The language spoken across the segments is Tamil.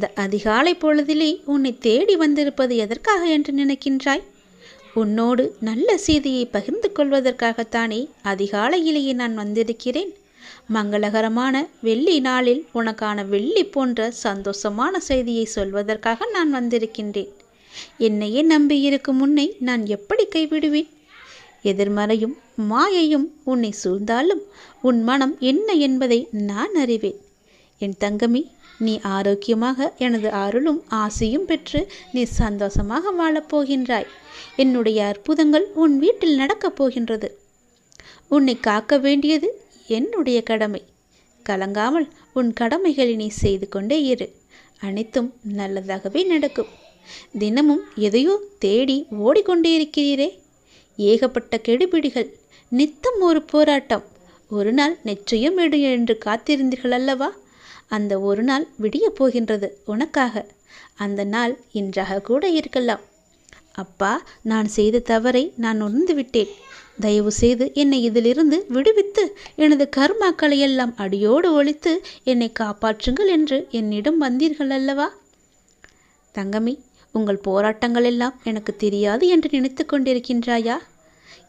இந்த அதிகாலை பொழுதிலே உன்னை தேடி வந்திருப்பது எதற்காக என்று நினைக்கின்றாய்? உன்னோடு நல்ல செய்தியை பகிர்ந்து கொள்வதற்காகத்தானே அதிகாலையிலேயே நான் வந்திருக்கிறேன். மங்களகரமான வெள்ளி நாளில் உனக்கான வெள்ளி போன்ற சந்தோஷமான செய்தியை சொல்வதற்காக நான் வந்திருக்கின்றேன். என்னையே நம்பியிருக்கும் உன்னை நான் எப்படி கைவிடுவேன்? எதிர்மறையும் மாயையும் உன்னை சூழ்ந்தாலும் உன் மனம் என்ன என்பதை நான் அறிவேன். என் தங்கமி நீ ஆரோக்கியமாக எனது அருளும் ஆசையும் பெற்று நீ சந்தோஷமாக வாழப்போகின்றாய் என்னுடைய அற்புதங்கள் உன் வீட்டில் நடக்கப் போகின்றது. உன்னை காக்க வேண்டியது என்னுடைய கடமை. கலங்காமல் உன் கடமைகளை நீ செய்து கொண்டே இரு. அனைத்தும் நல்லதாகவே நடக்கும். தினமும் எதையோ தேடி ஓடிக்கொண்டே இருக்கிறீரே. ஏகப்பட்ட கெடுபிடிகள் நித்தம் ஒரு போராட்டம். ஒரு நாள் நிச்சயம் விடு என்று காத்திருந்தீர்கள் அல்லவா அந்த ஒரு நாள் விடியப் போகின்றது உனக்காக. அந்த நாள் இன்றாக கூட இருக்கலாம். அப்பா நான் செய்த தவறை நான் உணர்ந்து விட்டேன் தயவு செய்து என்னை இதிலிருந்து விடுவித்து எனது கர்மாக்களை எல்லாம் அடியோடு ஒழித்து என்னை காப்பாற்றுங்கள் என்று என்னிடம் வந்தீர்கள் அல்லவா? தங்கமி உங்கள் போராட்டங்கள் எல்லாம் எனக்கு தெரியாது என்று நினைத்து கொண்டிருக்கின்றாயா?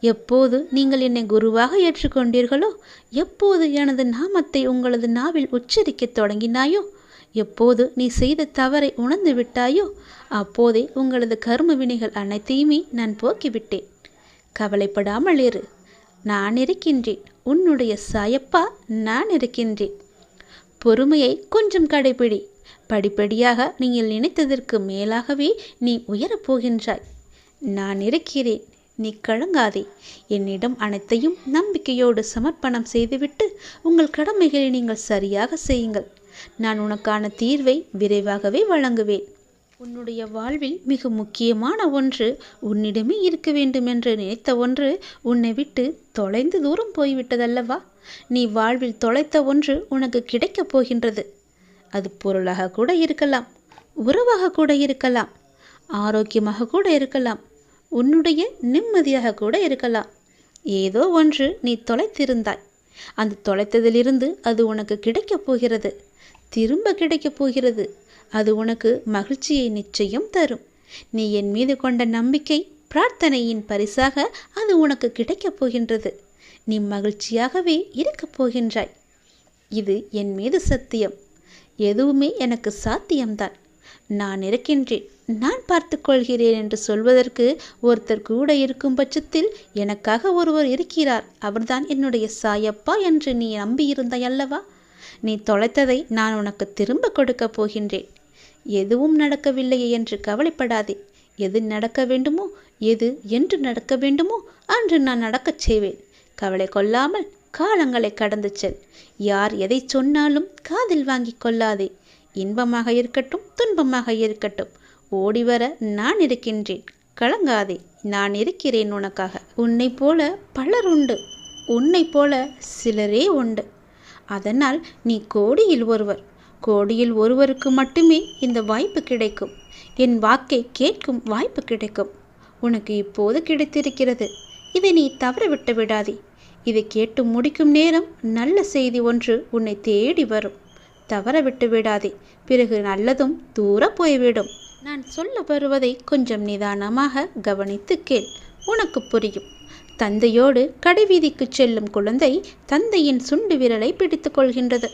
எப்போது நீங்கள் என்னை குருவாக ஏற்றுக்கொண்டீர்களோ எப்போது எனது நாமத்தை உங்களது நாவில் உச்சரிக்கத் தொடங்கினாயோ எப்போது நீ செய்த தவறை உணர்ந்து விட்டாயோ அப்போதே உங்களது கர்ம வினைகள் அனைத்தையுமே நான் போக்கிவிட்டேன். கவலைப்படாமல் இரு. நான் இருக்கின்றேன். உன்னுடைய சாயப்பா நான் இருக்கின்றேன். பொறுமையை கொஞ்சம் கடைபிடி படிப்படியாக நீங்கள் நினைத்ததற்கு மேலாகவே நீ உயரப் போகின்றாய். நான் இருக்கிறேன். நீ கழுங்காதே என்னிடம் அனைத்தையும் நம்பிக்கையோடு சமர்ப்பணம் செய்துவிட்டு உங்கள் கடமைகளை நீங்கள் சரியாக செய்யுங்கள். நான் உனக்கான தீர்வை விரைவாகவே வழங்குவேன். உன்னுடைய வாழ்வில் மிக முக்கியமான ஒன்று உன்னிடமே இருக்க வேண்டும் என்று நினைத்த ஒன்று உன்னை விட்டு தொலைந்து தூரம் போய்விட்டதல்லவா? நீ வாழ்வில் தொலைத்த ஒன்று உனக்கு கிடைக்கப் போகின்றது. அது பொருளாக கூட இருக்கலாம் உறவாக கூட இருக்கலாம் ஆரோக்கியமாக கூட இருக்கலாம் உன்னுடைய நிம்மதியாக கூட இருக்கலாம். ஏதோ ஒன்று நீ தொலைத்திருந்தாய். அந்த தொலைத்ததிலிருந்து அது உனக்கு கிடைக்கப் போகிறது. திரும்ப கிடைக்கப் போகிறது. அது உனக்கு மகிழ்ச்சியை நிச்சயம் தரும். நீ என் மீது கொண்ட நம்பிக்கை பிரார்த்தனையின் பரிசாக அது உனக்கு கிடைக்கப் போகின்றது. நீ மகிழ்ச்சியாகவே இருக்கப் போகின்றாய். இது என் மீது சத்தியம். எதுவுமே எனக்கு சாத்தியம்தான். நான் இருக்கின்றேன். நான் பார்த்துக்கொள்கிறேன் என்று சொல்வதற்கு ஒருத்தர் கூட இருக்கும் பட்சத்தில் எனக்காக ஒருவர் இருக்கிறார். அவர்தான் என்னுடைய சாயப்பா என்று நீ நம்பியிருந்தாய் அல்லவா? நீ தொலைத்ததை நான் உனக்கு திரும்ப கொடுக்கப் போகின்றேன். எதுவும் நடக்கவில்லையே என்று கவலைப்படாதே. எது நடக்க வேண்டுமோ எது என்று நடக்க வேண்டுமோ அன்று நான் நடக்கச் செய்வேன். கவலை கொள்ளாமல் காலங்களை கடந்து செல். யார் எதை சொன்னாலும் காதில் வாங்கி கொள்ளாதே. இன்பமாக இருக்கட்டும் துன்பமாக இருக்கட்டும். ஓடிவர நான் இருக்கின்றேன். கலங்காதே நான் இருக்கிறேன் உனக்காக. உன்னை போல பலர் உண்டு. உன்னை போல சிலரே உண்டு. அதனால் நீ கோடியில் ஒருவர். கோடியில் ஒருவருக்கு மட்டுமே இந்த வாய்ப்பு கிடைக்கும். என் வாக்கை கேட்கும் வாய்ப்பு கிடைக்கும். உனக்கு இப்போது கிடைத்திருக்கிறது. இதை நீ தவற விட்டு விடாதே. இதை கேட்டு முடிக்கும் நேரம் நல்ல செய்தி ஒன்று உன்னை தேடி வரும். தவற விட்டு விடாதே. பிறகு நல்லதும் தூர போய்விடும். நான் சொல்ல வருவதை கொஞ்சம் நிதானமாக கவனித்து கேள். உனக்கு புரியும். தந்தையோடு கடைவீதிக்கு செல்லும் குழந்தை தந்தையின் சுண்டு விரலை பிடித்து கொள்கின்றது.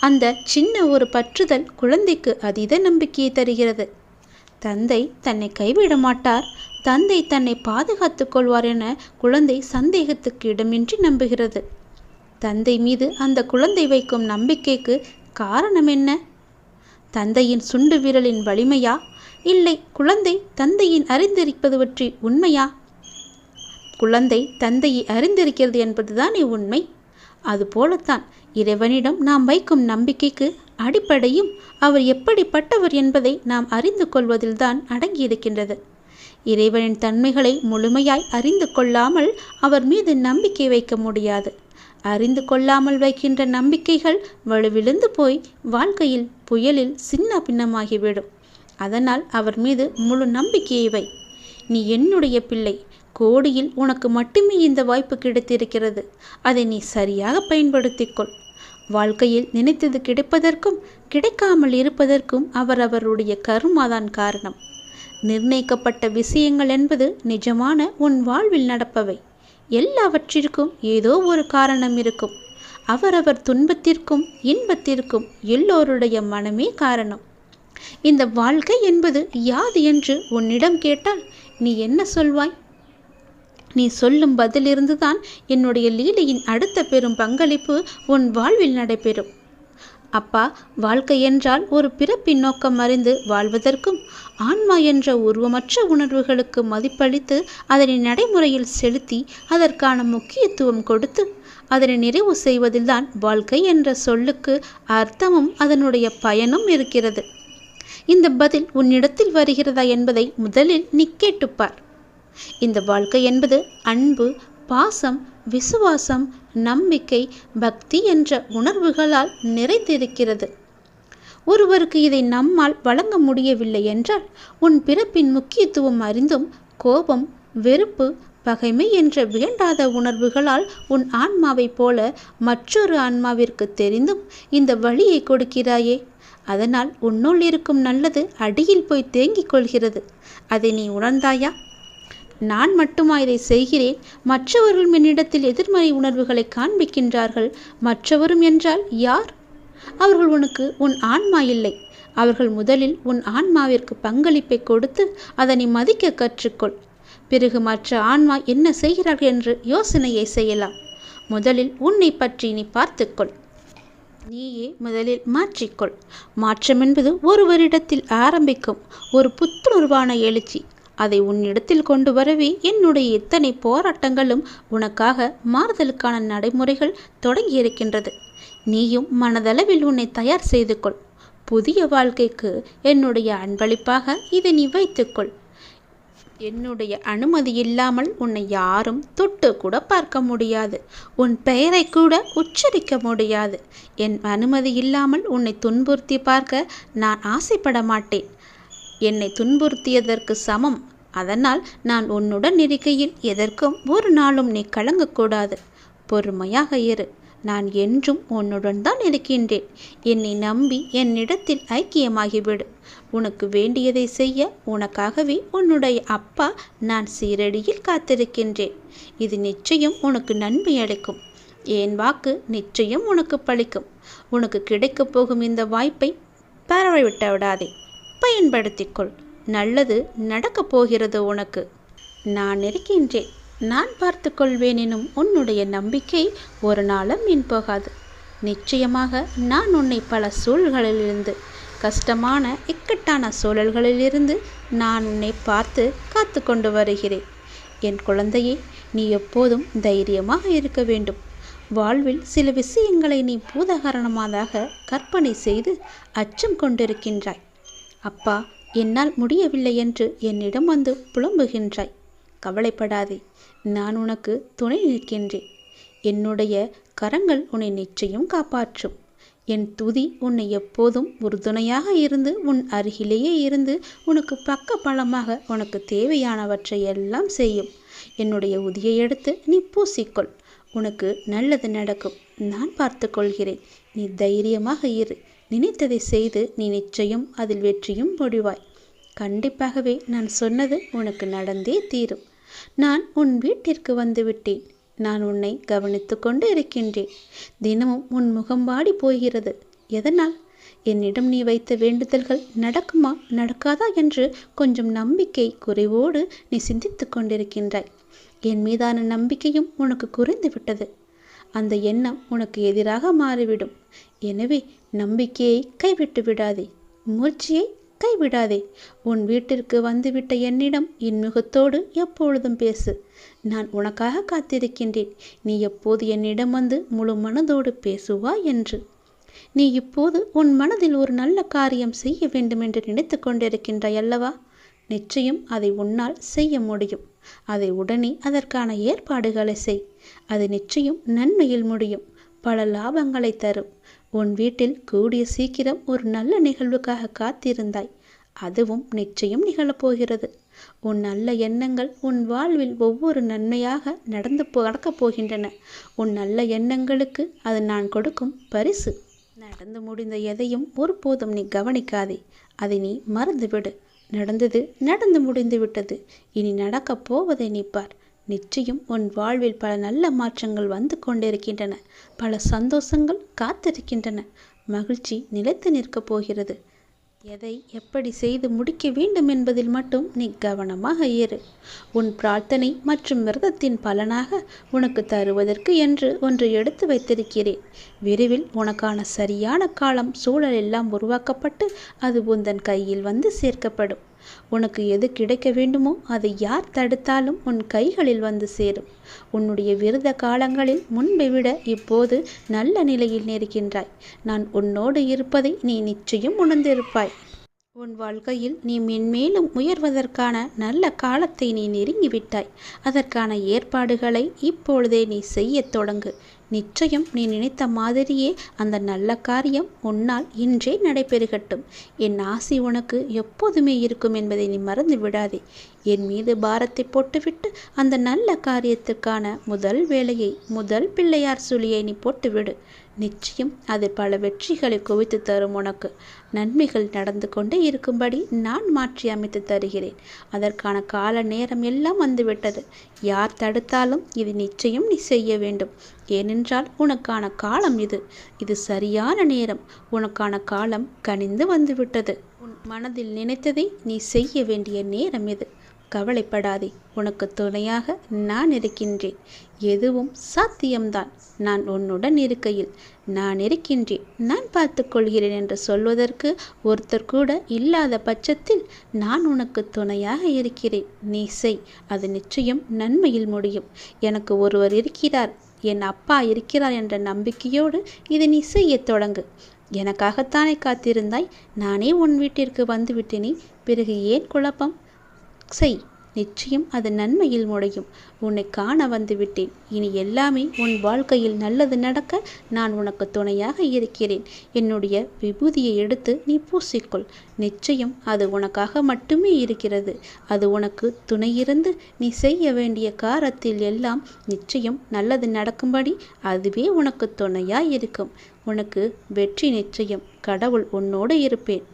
அந்த சின்ன ஒரு பற்றுதல் குழந்தைக்கு அதீத நம்பிக்கையை தருகிறது. தந்தை தன்னை கைவிட மாட்டார். தந்தை தன்னை பாதுகாத்துக் கொள்வார் என குழந்தை சந்தேகத்துக்கு இடமின்றி நம்புகிறது. தந்தை மீது அந்த குழந்தை வைக்கும் நம்பிக்கைக்கு காரணம் என்ன? தந்தையின் சுண்டு விரலின் வலிமையா? இல்லை குழந்தை தந்தையின் அறிந்திருப்பது பற்றி உண்மையா? குழந்தை தந்தையை அறிந்திருக்கிறது என்பதுதானே உண்மை? அதுபோலத்தான் இறைவனிடம் நாம் வைக்கும் நம்பிக்கைக்கு அடிப்படையும் அவர் எப்படிப்பட்டவர் என்பதை நாம் அறிந்து கொள்வதில்தான் அடங்கியிருக்கின்றது. இறைவனின் தன்மைகளை முழுமையாய் அறிந்து கொள்ளாமல் அவர் மீது நம்பிக்கை வைக்க முடியாது. அறிந்து கொள்ளாமல் வைக்கின்ற நம்பிக்கைகள் வலுவிழுந்து போய் வாழ்க்கையில் புயலில் சின்ன பின்னமாகிவிடும். அதனால் அவர் மீது முழு நம்பிக்கையை வை. நீ என்னுடைய பிள்ளை கோடியில் உனக்கு மட்டுமே இந்த வாய்ப்பு கிடைத்திருக்கிறது. அதை நீ சரியாக பயன்படுத்திக்கொள் வாழ்க்கையில் நினைத்தது கிடைப்பதற்கும் கிடைக்காமல் இருப்பதற்கும் அவரவருடைய கருமாதான் காரணம். நிர்ணயிக்கப்பட்ட விஷயங்கள் என்பது நிஜமான உன் வாழ்வில் நடப்பவை. எல்லாவற்றிற்கும் ஏதோ ஒரு காரணம் இருக்கும். அவரவர் துன்பத்திற்கும் இன்பத்திற்கும் எல்லோருடைய மனமே காரணம். இந்த வாழ்க்கை என்பது யாது என்று உன்னிடம் கேட்டால் நீ என்ன சொல்வாய்? நீ சொல்லும் பதிலிருந்துதான் என்னுடைய லீலையின் அடுத்த பெரும் பங்களிப்பு உன் வாழ்வில் நடைபெறும். அப்பா வாழ்க்கை என்றால் ஒரு பிறப்பின் நோக்கம் அறிந்து வாழ்வதற்கும் ஆன்மா என்ற உருவமற்ற உணர்வுகளுக்கு மதிப்பளித்து அதனை நடைமுறையில் செலுத்தி அதற்கான முக்கியத்துவம் கொடுத்து அதனை நிறைவு செய்வதில்தான் வாழ்க்கை என்ற சொல்லுக்கு அர்த்தமும் அதனுடைய பயனும் இருக்கிறது. இந்த பதில் உன்னிடத்தில் வருகிறதா என்பதை முதலில் நீ கேட்டுப்பார். இந்த வாழ்க்கை என்பது அன்பு பாசம் விசுவாசம் நம்பிக்கை பக்தி என்ற உணர்வுகளால் நிறைந்திருக்கிறது. ஒருவருக்கு இதை நம்மால் வழங்க முடியவில்லை என்றால் உன் பிறப்பின் முக்கியத்துவம் அறிந்தும் கோபம் வெறுப்பு பகைமை என்ற வேண்டாத உணர்வுகளால் உன் ஆன்மாவைப் போல மற்றொரு ஆன்மாவிற்கு தெரிந்தும் இந்த வழியை கொடுக்கிறாயே அதனால் உன்னுள் இருக்கும் நல்லது அடியில் போய் தேங்கிக் கொள்கிறது. அதை நீ உணர்ந்தாயா? நான் மட்டுமா இதை செய்கிறேன்? மற்றவர்கள் என்னிடத்தில் எதிர்மறை உணர்வுகளை காண்பிக்கின்றார்கள். மற்றவரும் என்றால் யார்? அவர்கள் உனக்கு உன் ஆன்மா இல்லை. அவர்கள் முதலில் உன் ஆன்மாவிற்கு பங்களிப்பை கொடுத்து அதனை மதிக்க கற்றுக்கொள். பிறகு மற்ற ஆன்மா என்ன செய்கிறார்கள் என்று யோசனையை செய்யலாம். முதலில் உன்னை பற்றி நீ பார்த்துக்கொள். நீயே முதலில் மாற்றிக்கொள். மாற்றம் என்பது ஒருவரிடத்தில் ஆரம்பிக்கும். ஒரு புத்துணர்வான எழுச்சி. அதை உன்னிடத்தில் கொண்டு வரவே என்னுடைய இத்தனை போராட்டங்களும் உனக்காக மாறுதலுக்கான நடைமுறைகள் தொடங்கியிருக்கின்றது நீயும் மனதளவில் உன்னை தயார் செய்து கொள். புதிய வாழ்க்கைக்கு என்னுடைய அன்பளிப்பாக இதை நீ வைத்துக்கொள். என்னுடைய அனுமதி இல்லாமல் உன்னை யாரும் தொட்டு கூட பார்க்க முடியாது. உன் பெயரை கூட உச்சரிக்க முடியாது. என் அனுமதி இல்லாமல் உன்னை துன்புறுத்தி பார்க்க நான் ஆசைப்பட மாட்டேன். என்னை துன்புறுத்தியதற்கு சமம். அதனால் நான் உன்னுடன் இருக்கையில் எதற்கும் ஒரு நாளும் நீ கலங்கக்கூடாது பொறுமையாக இரு. நான் என்றும் உன்னுடன் தான் இருக்கின்றேன். என்னை நம்பி என்னிடத்தில் ஐக்கியமாகிவிடு. உனக்கு வேண்டியதை செய்ய உனக்காகவே உன்னுடைய அப்பா நான் சீரடியில் காத்திருக்கின்றேன். இது நிச்சயம் உனக்கு நன்மை அளிக்கும். என் வாக்கு நிச்சயம் உனக்கு பழிக்கும். உனக்கு கிடைக்கப் போகும் இந்த வாய்ப்பை பரவவிட்ட விடாதே. பயன்படுத்திக்கொள். நல்லது நடக்கப் போகிறது உனக்கு. நான் இருக்கின்றேன். நான் பார்த்து கொள்வேனெனும் உன்னுடைய நம்பிக்கை ஒரு நாளும் மீன் போகாது. நிச்சயமாக நான் உன்னை பல சூழ்களிலிருந்து கஷ்டமான இக்கட்டான சூழல்களிலிருந்து நான் உன்னை பார்த்து காத்து கொண்டு வருகிறேன். என் குழந்தையே நீ எப்போதும் தைரியமாக இருக்க வேண்டும். வாழ்வில் சில விஷயங்களை நீ பூதகரணமாக கற்பனை செய்து அச்சம் கொண்டிருக்கின்றாய். அப்பா என்னால் முடியவில்லை என்று என்னிடம் வந்து புலம்புகின்றாய். கவலைப்படாதே நான் உனக்கு துணை நிற்கின்றேன். என்னுடைய கரங்கள் உன்னை நிச்சயம் காப்பாற்றும். என் துதி உன்னை எப்போதும் உறுதுணையாக இருந்து உன் அருகிலேயே இருந்து உனக்கு பக்க பலமாக உனக்கு தேவையானவற்றை எல்லாம் செய்யும். என்னுடைய உதியை எடுத்து நீ பூசிக்கொள். உனக்கு நல்லது நடக்கும். நான் பார்த்து கொள்கிறேன். நீ தைரியமாக இரு. நினைத்ததை செய்து நீ நிச்சயம் அதில் வெற்றியும் முடிவாய் கண்டிப்பாகவே நான் சொன்னது உனக்கு நடந்தே தீரும். நான் உன் வீட்டிற்கு வந்துவிட்டேன் நான் உன்னை கவனித்து கொண்டு இருக்கின்றேன். தினமும் உன் முகம் வாடி போகிறது. எதனால்? என்னிடம் நீ வைத்த வேண்டுதல்கள் நடக்குமா நடக்காதா என்று கொஞ்சம் நம்பிக்கை குறைவோடு நீ சிந்தித்து கொண்டிருக்கின்றாய். என் மீதான நம்பிக்கையும் உனக்கு குறைந்து விட்டது அந்த எண்ணம் உனக்கு எதிராக மாறிவிடும். எனவே நம்பிக்கையை கைவிட்டு விடாதே. முயற்சியை கைவிடாதே உன் வீட்டிற்கு வந்துவிட்ட என்னிடம் இன்முகத்தோடு எப்பொழுதும் பேசு. நான் உனக்காக காத்திருக்கின்றேன். நீ எப்போது என்னிடம் வந்து முழு மனதோடு பேசுவா என்று. நீ இப்போது உன் மனதில் ஒரு நல்ல காரியம் செய்ய வேண்டும் என்று நினைத்து கொண்டிருக்கின்றாய் அல்லவா? நிச்சயம் அதை உன்னால் செய்ய முடியும். அதை உடனே அதற்கான ஏற்பாடுகளை செய். அது நிச்சயம் நன்மையில் முடியும். பல லாபங்களை தரும். உன் வீட்டில் கூடிய சீக்கிரம் ஒரு நல்ல நிகழ்வுக்காக காத்திருந்தாய். அதுவும் நிச்சயம் நிகழப்போகிறது. உன் நல்ல எண்ணங்கள் உன் வாழ்வில் ஒவ்வொரு நன்மையாக நடந்து நடக்கப் போகின்றன. உன் நல்ல எண்ணங்களுக்கு அது நான் கொடுக்கும் பரிசு. நடந்து முடிந்த எதையும் ஒருபோதும் நீ கவனிக்காதே. அதை நீ மறந்துவிடு. நடந்தது நடந்து முடிந்து விட்டது இனி நடக்கப் போவதை நீ பார். நிச்சயம் உன் வாழ்வில் பல நல்ல மாற்றங்கள் வந்து கொண்டிருக்கின்றன. பல சந்தோஷங்கள் காத்திருக்கின்றன. மகிழ்ச்சி நிலைத்து நிற்கப் போகிறது. எதை எப்படி செய்து முடிக்க வேண்டும் என்பதில் மட்டும் நீ கவனமாக ஏறு உன் பிரார்த்தனை மற்றும் விரதத்தின் பலனாக உனக்கு தருவதற்கு என்று ஒன்று எடுத்து வைத்திருக்கிறேன். விரைவில் உனக்கான சரியான காலம் சூழல் எல்லாம் உருவாக்கப்பட்டு அது உந்தன் கையில் வந்து சேர்க்கப்படும். உனக்கு எது கிடைக்க வேண்டுமோ அதை யார் தடுத்தாலும் உன் கைகளில் வந்து சேரும். உன்னுடைய விரத காலங்களில் முன்பை விட இப்போது நல்ல நிலையில் நிற்கின்றாய் நான் உன்னோடு இருப்பதை நீ நிச்சயம் உணர்ந்திருப்பாய். உன் வாழ்க்கையில் நீ மென்மேலும் உயர்வதற்கான நல்ல காலத்தை நீ நெருங்கிவிட்டாய். அதற்கான ஏற்பாடுகளை இப்பொழுதே நீ செய்யத் தொடங்கு. நிச்சயம் நீ நினைத்த மாதிரியே அந்த நல்ல காரியம் உன்னால் இன்றே நடைபெறுகட்டும். என் ஆசி உனக்கு எப்போதுமே இருக்கும் என்பதை நீ மறந்து விடாதே. என் மீது பாரத்தை போட்டுவிட்டு அந்த நல்ல காரியத்துக்கான முதல் வேலையை முதல் பிள்ளையார் சுழியை நீ போட்டுவிடு. நிச்சயம் அது பல வெற்றிகளை குவித்து தரும் உனக்கு. நன்மைகள் நடந்து கொண்டே இருக்கும்படி நான் மாற்றி அமைத்து தருகிறேன். அதற்கான கால நேரம் எல்லாம் வந்துவிட்டது. யார் தடுத்தாலும் இது நிச்சயம் நீ செய்ய வேண்டும். ஏனென்றால் உனக்கான காலம் இது. இது சரியான நேரம். உனக்கான காலம் கனிந்து வந்துவிட்டது. உன் மனதில் நினைத்ததை நீ செய்ய வேண்டிய நேரம் இது. கவலைப்படாதே உனக்கு துணையாக நான் இருக்கின்றேன். எதுவும் சாத்தியம்தான். நான் உன்னுடன் இருக்கையில் நான் இருக்கின்றேன். நான் பார்த்துக்கொள்கிறேன் என்று சொல்வதற்கு ஒருத்தர் கூட இல்லாத பட்சத்தில் நான் உனக்கு துணையாக இருக்கிறேன். நீ செய் அது நிச்சயம் நன்மையில் முடியும். எனக்கு ஒருவர் இருக்கிறார். என் அப்பா இருக்கிறார் என்ற நம்பிக்கையோடு இதை நீ செய்யத் தொடங்கு. எனக்காகத்தானே காத்திருந்தாய்? நானே உன் வீட்டிற்கு வந்துவிட்டேனே. பிறகு ஏன் குழப்பம்? செய். நிச்சயம் அது நன்மையில் முடையும் உன்னை காண வந்துவிட்டேன். இனி எல்லாமே உன் வாழ்க்கையில் நல்லது நடக்க நான் உனக்கு துணையாக இருக்கிறேன். என்னுடைய விபூதியை எடுத்து நீ பூசிக்கொள். நிச்சயம் அது உனக்காக மட்டுமே இருக்கிறது. அது உனக்கு துணையிருந்து நீ செய்ய வேண்டிய காரத்தில் எல்லாம் நிச்சயம் நல்லது நடக்கும்படி அதுவே உனக்கு துணையாய் இருக்கும் உனக்கு வெற்றி நிச்சயம். கடவுள் உன்னோடு இருப்பேன்.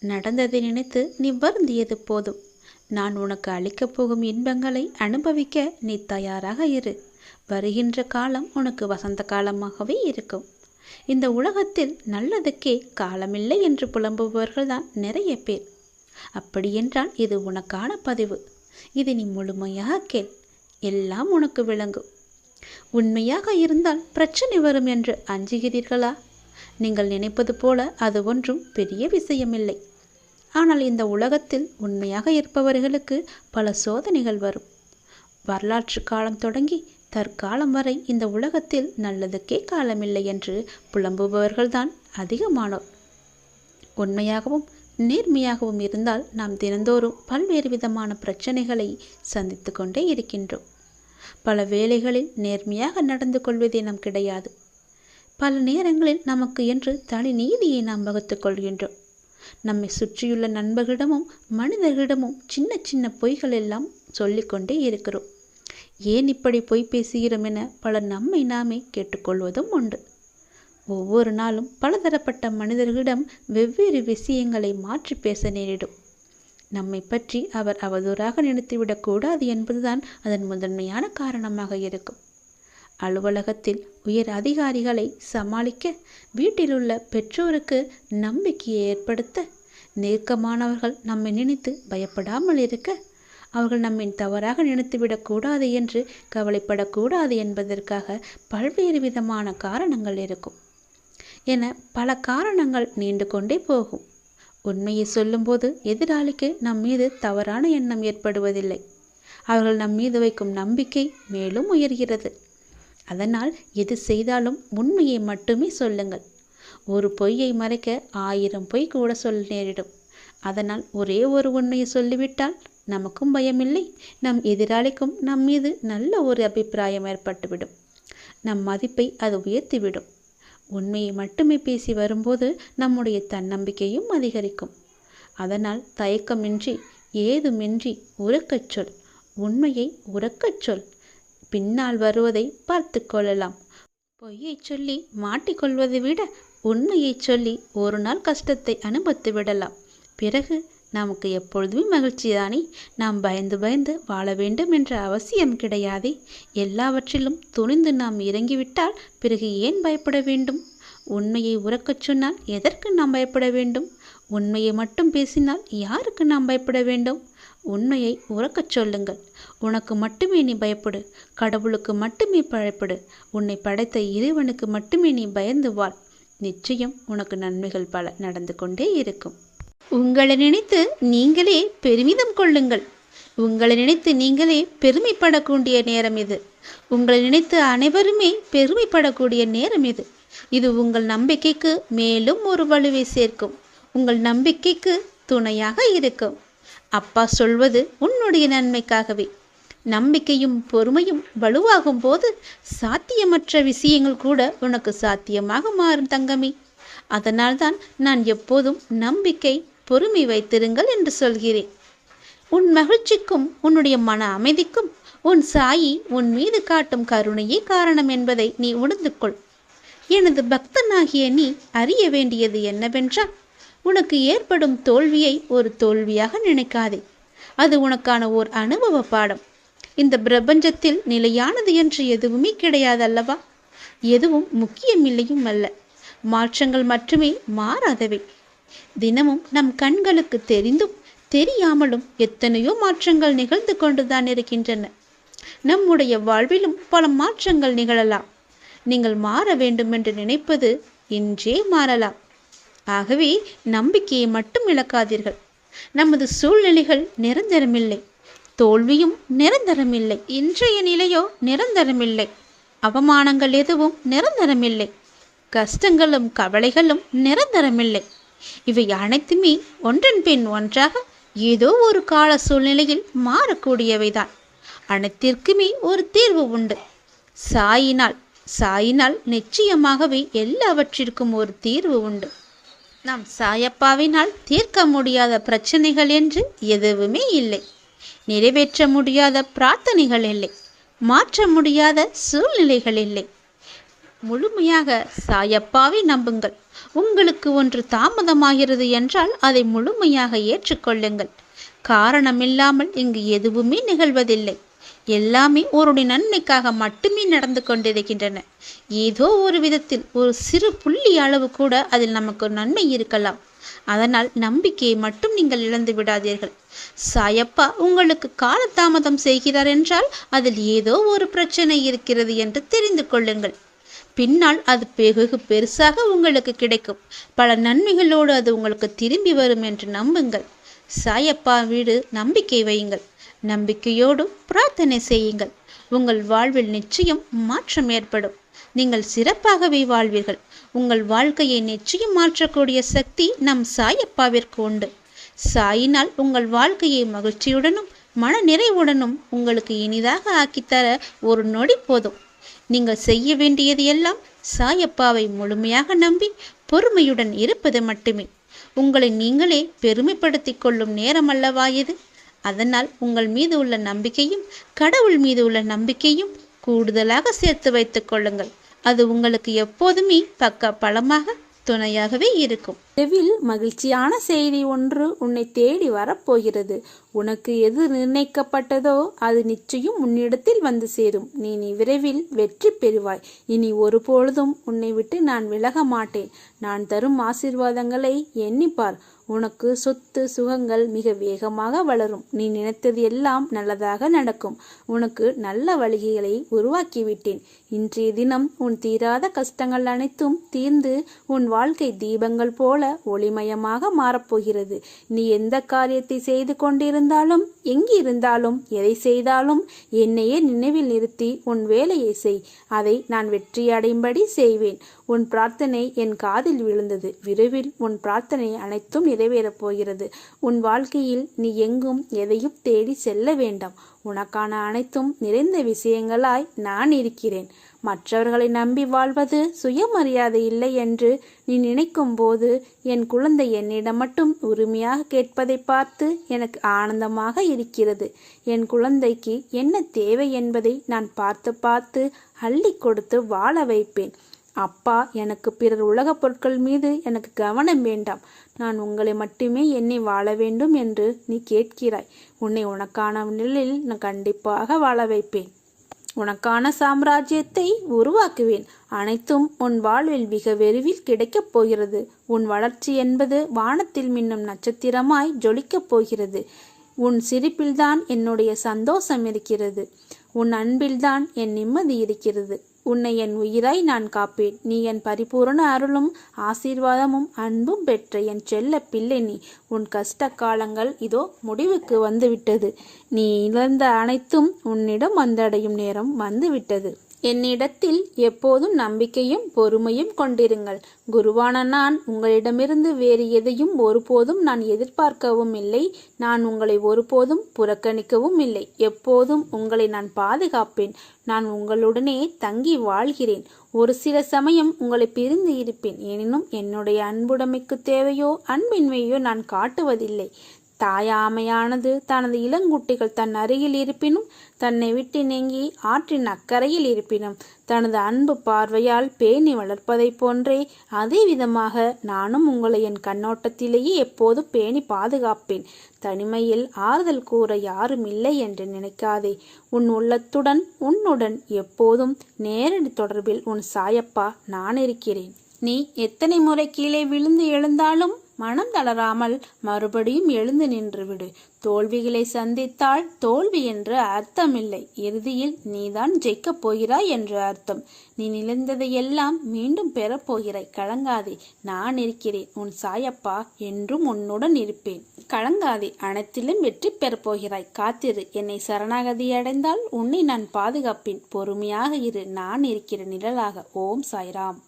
நடந்ததை நினைத்து நீ வருந்தியது போதும். நான் உனக்கு அளிக்கப் போகும் இன்பங்களை அனுபவிக்க நீ தயாராக இரு. வருகின்ற காலம் உனக்கு வசந்த காலமாகவே இருக்கும். இந்த உலகத்தில் நல்லதுக்கே காலமில்லை என்று புலம்புபவர்கள்தான் நிறைய பேர். அப்படியென்றால் இது உனக்கான பதிவு. இது நீ முழுமையாக கேள். எல்லாம் உனக்கு விளங்கும். உண்மையாக இருந்தால் பிரச்சனை வரும் என்று அஞ்சுகிறீர்களா? நீங்கள் நினைப்பது போல அது ஒன்றும் பெரிய விஷயமில்லை. ஆனால் இந்த உலகத்தில் உண்மையாக இருப்பவர்களுக்கு பல சோதனைகள் வரும். வரலாற்று காலம் தொடங்கி தற்காலம் வரை இந்த உலகத்தில் நல்லதுக்கே காலமில்லை என்று புலம்புபவர்கள்தான் அதிகமானோர். உண்மையாகவும் நேர்மையாகவும் இருந்தால் நாம் தினந்தோறும் பல்வேறு விதமான பிரச்சனைகளை சந்தித்து கொண்டே இருக்கின்றோம். பல வேளைகளில் நேர்மையாக நடந்து கொள்வதே நம் கிடையாது. பல நேரங்களில் நமக்கு என்று தனி நீதியை நாம் வகுத்துக் கொள்கின்றோம். நம்மை சுற்றியுள்ள நண்பர்களிடமும் மனிதர்களிடமும் சின்ன சின்ன பொய்கள் எல்லாம் சொல்லிக்கொண்டே இருக்கிறோம். ஏன் இப்படி பொய் பேசுகிறோம் என பலர் நம்மை நாமே கேட்டுக்கொள்வதும் உண்டு. ஒவ்வொரு நாளும் பலதரப்பட்ட மனிதர்களிடம் வெவ்வேறு விஷயங்களை மாற்றி பேச நேரிடும். நம்மை பற்றி அவர் அவதூறாக நினைத்துவிடக்கூடாது என்பதுதான் அதன் முதன்மையான காரணமாக இருக்கும். அலுவலகத்தில் உயர் அதிகாரிகளை சமாளிக்க வீட்டிலுள்ள பெற்றோருக்கு நம்பிக்கையை ஏற்படுத்த நெருக்கமானவர்கள் நம்மை நினைத்து பயப்படாமல் இருக்க அவர்கள் நம்மை தவறாக நினைத்துவிடக்கூடாது என்று கவலைப்படக்கூடாது என்பதற்காக பல்வேறு விதமான காரணங்கள் இருக்கும். என பல காரணங்கள் நீண்டு கொண்டே போகும். உண்மையை சொல்லும்போது எதிராளிக்கு நம் மீது தவறான எண்ணம் ஏற்படுவதில்லை. அவர்கள் நம் மீது வைக்கும் நம்பிக்கை மேலும் உயர்கிறது. அதனால் எது செய்தாலும் உண்மையை மட்டுமே சொல்லுங்கள். ஒரு பொய்யை மறைக்க ஆயிரம் பொய் கூட சொல்ல நேரிடும். அதனால் ஒரே ஒரு உண்மையை சொல்லிவிட்டால் நமக்கும் பயமில்லை. நம் எதிராளிக்கும் நம் மீது நல்ல ஒரு அபிப்பிராயம் ஏற்பட்டுவிடும். நம் மதிப்பை அது உயர்த்திவிடும். உண்மையை மட்டுமே பேசி வரும்போது நம்முடைய தன்னம்பிக்கையும் அதிகரிக்கும். அதனால் தயக்கமின்றி ஏதுமின்றி உறக்கச் சொல். உண்மையை உறக்கச் சொல். பின்னால் வருவதை பார்த்து கொள்ளலாம். பொய்யை சொல்லி மாட்டிக்கொள்வதை விட உண்மையைச் சொல்லி ஒரு நாள் கஷ்டத்தை அனுபவித்து விடலாம். பிறகு நமக்கு எப்பொழுதுமே மகிழ்ச்சிதானே? நாம் பயந்து பயந்து வாழ வேண்டும் என்ற அவசியம் கிடையாதே? எல்லாவற்றிலும் துணிந்து நாம் இறங்கிவிட்டால் பிறகு ஏன் பயப்பட வேண்டும்? உண்மையை உறக்கச் சொன்னால் எதற்கு நாம் பயப்பட வேண்டும்? உண்மையை மட்டும் பேசினால் யாருக்கு நாம் பயப்பட வேண்டும்? உண்மையை உறக்கச் சொல்லுங்கள். உனக்கு மட்டுமே நீ பயப்படு. கடவுளுக்கு மட்டுமே பயப்படு உன்னை படைத்த இறைவனுக்கு மட்டுமே நீ பயந்து வாழ். நிச்சயம் உனக்கு நன்மைகள் பல நடந்து கொண்டே இருக்கும். உங்களை நினைத்து நீங்களே பெருமிதம் கொள்ளுங்கள். உங்களை நினைத்து நீங்களே பெருமைப்படக்கூடிய நேரம் இது. உங்களை நினைத்து அனைவருமே பெருமைப்படக்கூடிய நேரம் இது. இது உங்கள் நம்பிக்கைக்கு மேலும் ஒரு வலுவை சேர்க்கும். உங்கள் நம்பிக்கைக்கு துணையாக இருக்கும். அப்பா சொல்வது உன்னுடைய நன்மைக்காகவே. நம்பிக்கையும் பொறுமையும் வலுவாகும் போது சாத்தியமற்ற விஷயங்கள் கூட உனக்கு சாத்தியமாக மாறும் தங்கமே. அதனால்தான் நான் எப்போதும் நம்பிக்கை பொறுமை வைத்திருங்கள் என்று சொல்கிறேன். உன் மகிழ்ச்சிக்கும் உன்னுடைய மன அமைதிக்கும் உன் சாயி உன் மீது காட்டும் கருணையே காரணம் என்பதை நீ உணர்ந்து கொள் எனது பக்தனாகிய நீ அறிய வேண்டியது என்னவென்றால் உனக்கு ஏற்படும் தோல்வியை ஒரு தோல்வியாக நினைக்காதே. அது உனக்கான ஓர் அனுபவ பாடம். இந்த பிரபஞ்சத்தில் நிலையானது என்று எதுவுமே கிடையாது அல்லவா? எதுவும் முக்கியமில்லையும் அல்ல. மாற்றங்கள் மட்டுமே மாறாதவை. தினமும் நம் கண்களுக்கு தெரிந்தும் தெரியாமலும் எத்தனையோ மாற்றங்கள் நிகழ்ந்து கொண்டுதான் இருக்கின்றன. நம்முடைய வாழ்விலும் பல மாற்றங்கள் நிகழலாம். நீங்கள் மாற வேண்டும் என்று நினைப்பது இன்றே மாறலாம். ஆகவே நம்பிக்கையை மட்டும் இழக்காதீர்கள். நமது சூழ்நிலைகள் நிரந்தரமில்லை. தோல்வியும் நிரந்தரமில்லை. இன்றைய நிலையோ நிரந்தரமில்லை. அவமானங்கள் எதுவும் நிரந்தரமில்லை. கஷ்டங்களும் கவலைகளும் நிரந்தரமில்லை. இவை அனைத்துமே ஒன்றன் பின் ஒன்றாக ஏதோ ஒரு கால சூழ்நிலையில் மாறக்கூடியவைதான். அனைத்திற்குமே ஒரு தீர்வு உண்டு. சாயினால் சாயினால் நிச்சயமாகவே எல்லாவற்றிற்கும் ஒரு தீர்வு உண்டு. நம் சாயப்பாவினால் தீர்க்க முடியாத பிரச்சனைகள் என்று எதுவுமே இல்லை. நிறைவேற்ற முடியாத பிரார்த்தனைகள் இல்லை. மாற்ற முடியாத சூழ்நிலைகள் இல்லை. முழுமையாக சாயப்பாவை நம்புங்கள். உங்களுக்கு ஒன்று தாமதமாகிறது என்றால் அதை முழுமையாக ஏற்றுக்கொள்ளுங்கள். காரணமில்லாமல் இங்கு எதுவுமே நிகழ்வதில்லை. எல்லாமே ஒருடைய நன்மைக்காக மட்டுமே நடந்து கொண்டிருக்கின்றன. ஏதோ ஒரு விதத்தில் ஒரு சிறு புள்ளி அளவு கூட அதில் நமக்கு நன்மை இருக்கலாம். அதனால் நம்பிக்கையை மட்டும் நீங்கள் இழந்து விடாதீர்கள். சாயப்பா உங்களுக்கு காலதாமதம் செய்கிறார் என்றால் அதில் ஏதோ ஒரு பிரச்சனை இருக்கிறது என்று தெரிந்து கொள்ளுங்கள். பின்னால் அது வெகு பெருசாக உங்களுக்கு கிடைக்கும். பல நன்மைகளோடு அது உங்களுக்கு திரும்பி வரும் என்று நம்புங்கள். சாயப்பா வீடு நம்பிக்கை வையுங்கள். நம்பிக்கையோடு பிரார்த்தனை செய்யுங்கள். உங்கள் வாழ்வில் நிச்சயம் மாற்றம் ஏற்படும். நீங்கள் சிறப்பாகவே வாழ்வீர்கள். உங்கள் வாழ்க்கையை நிச்சயம் மாற்றக்கூடிய சக்தி நம் சாயப்பாவிற்கு உண்டு. சாயினால் உங்கள் வாழ்க்கையை மகிழ்ச்சியுடனும் மன நிறைவுடனும் உங்களுக்கு இனிதாக ஆக்கித்தர ஒரு நொடி போதும். நீங்கள் செய்ய வேண்டியது எல்லாம் சாயப்பாவை முழுமையாக நம்பி பொறுமையுடன் இருப்பது மட்டுமே. உங்களை நீங்களே பெருமைப்படுத்திக் கொள்ளும் நேரம் அல்லவா இது? அதனால் உங்கள் மீது உள்ள நம்பிக்கையும் கடவுள் மீது உள்ள நம்பிக்கையும் கூடுதலாக சேர்த்து வைத்துக் கொள்ளுங்கள். அது உங்களுக்கு எப்போதுமே பக்க பலமாக துணையாகவே இருக்கும். விரைவில் மகிழ்ச்சியான செய்தி ஒன்று உன்னை தேடி வரப்போகிறது. உனக்கு எது நிர்ணயிக்கப்பட்டதோ அது நிச்சயம் உன்னிடத்தில் வந்து சேரும். நீ நீ விரைவில் வெற்றி பெறுவாய். இனி ஒருபொழுதும் உன்னை விட்டு நான் விலக மாட்டேன். நான் தரும் ஆசீர்வாதங்களை எண்ணிப்பார். உனக்கு சொத்து சுகங்கள் மிக வேகமாக வளரும். நீ நினைத்தது எல்லாம் நல்லதாக நடக்கும். உனக்கு நல்ல வழிகளை உருவாக்கிவிட்டேன். இன்றைய தினம் உன் தீராத கஷ்டங்கள் அனைத்தும் தீர்ந்து உன் வாழ்க்கை தீபங்கள் போல ஒளிமயமாக மாறப்போகிறது. நீ எந்த காரியத்தை செய்து கொண்டிருந்தாலும் எங்கிருந்தாலும் எதை செய்தாலும் என்னையே நினைவில் நிறுத்தி உன் வேலையை செய். அதை நான் வெற்றியடையும்படி செய்வேன். உன் பிரார்த்தனை என் காதில் விழுந்தது. விரைவில் உன் பிரார்த்தனை அனைத்தும் நிறைவேறப் போகிறது. உன் வாழ்க்கையில் நீ எங்கும் எதையும் தேடி செல்ல வேண்டாம். உனக்கான அனைத்தும் நிறைந்த விஷயங்களாய் நான் இருக்கிறேன். மற்றவர்களை நம்பி வாழ்வது சுயமரியாதை இல்லை என்று நீ நினைக்கும் போது என் குழந்தை என்னிடம் மட்டும் உரிமையாக கேட்பதை பார்த்து எனக்கு ஆனந்தமாக இருக்கிறது. என் குழந்தைக்கு என்ன தேவை என்பதை நான் பார்த்து பார்த்து அள்ளி கொடுத்து வாழ வைப்பேன். அப்பா எனக்கு பிறர் உலகப் பொருட்கள் மீது எனக்கு கவனம் வேண்டாம். நான் உங்களை மட்டுமே என்னை வாழ வேண்டும் என்று நீ கேட்கிறாய். உன்னை உனக்கான நிலையில் நான் கண்டிப்பாக வாழ வைப்பேன். உனக்கான சாம்ராஜ்யத்தை உருவாக்குவேன். அனைத்தும் உன் வாழ்வில் மிக விரைவில் கிடைக்கப் போகிறது. உன் வளர்ச்சி என்பது வானத்தில் மின்னும் நட்சத்திரமாய் ஜொலிக்கப் போகிறது. உன் சிரிப்பில்தான் என்னுடைய சந்தோஷம் இருக்கிறது. உன் அன்பில்தான் என் நிம்மதி இருக்கிறது. உன்னை என் உயிராய் நான் காப்பேன். நீ என் பரிபூரண அருளும் ஆசீர்வாதமும் அன்பும் பெற்ற என் செல்ல பிள்ளை நீ. உன் கஷ்ட காலங்கள் இதோ முடிவுக்கு வந்துவிட்டது. நீ இழந்த அனைத்தும் உன்னிடம் வந்தடையும் நேரம் வந்துவிட்டது. என்னிடத்தில் எப்போதும் நம்பிக்கையும் பொறுமையும் கொண்டிருங்கள். குருவான நான் உங்களிடமிருந்து வேறு எதையும் ஒருபோதும் நான் எதிர்பார்க்கவும் இல்லை. நான் உங்களை ஒருபோதும் புறக்கணிக்கவும் இல்லை. எப்போதும் உங்களை நான் பாதுகாப்பேன். நான் உங்களுடனே தங்கி வாழ்கிறேன். ஒரு சில சமயம் உங்களை பிரிந்து இருப்பேன். எனினும் என்னுடைய அன்புடைமைக்கு தேவையோ அன்பின்மையோ நான் காட்டுவதில்லை. தாயாமையானது தனது இளங்குட்டிகள் தன் அருகில் இருப்பினும் தன்னை விட்டு நீங்கி ஆற்றின் அக்கறையில் இருப்பினும் தனது அன்பு பார்வையால் பேணி வளர்ப்பதைப் போன்றே அதே விதமாக நானும் உங்களை என் கண்ணோட்டத்திலேயே எப்போதும் பேணி பாதுகாப்பேன். தனிமையில் ஆறுதல் கூற யாரும் இல்லை என்று நினைக்காதே. உன் உள்ளத்துடன் உன்னுடன் எப்போதும் நேரடி தொடர்பில் உன் சாயப்பா நான் இருக்கிறேன். நீ எத்தனை முறை கீழே விழுந்து எழுந்தாலும் மனம் தளராமல் மறுபடியும் எழுந்து நின்றுவிடு. தோல்விகளை சந்தித்தால் தோல்வி என்று அர்த்தமில்லை. இறுதியில் நீதான் ஜெயிக்கப் போகிறாய் என்று அர்த்தம். நீ நிலைந்ததையெல்லாம் மீண்டும் பெறப்போகிறாய் கலங்காதே நான் இருக்கிறேன். உன் சாயப்பா என்றும் உன்னுடன் இருப்பேன். கலங்காதே அனைத்திலும் வெற்றி பெறப்போகிறாய் காத்திரு என்னை சரணாகதி அடைந்தால் உன்னை நான் பாதுகாப்பேன். பொறுமையாக இரு நான் இருக்கிற நிழலாக. ஓம் சாய்ராம்.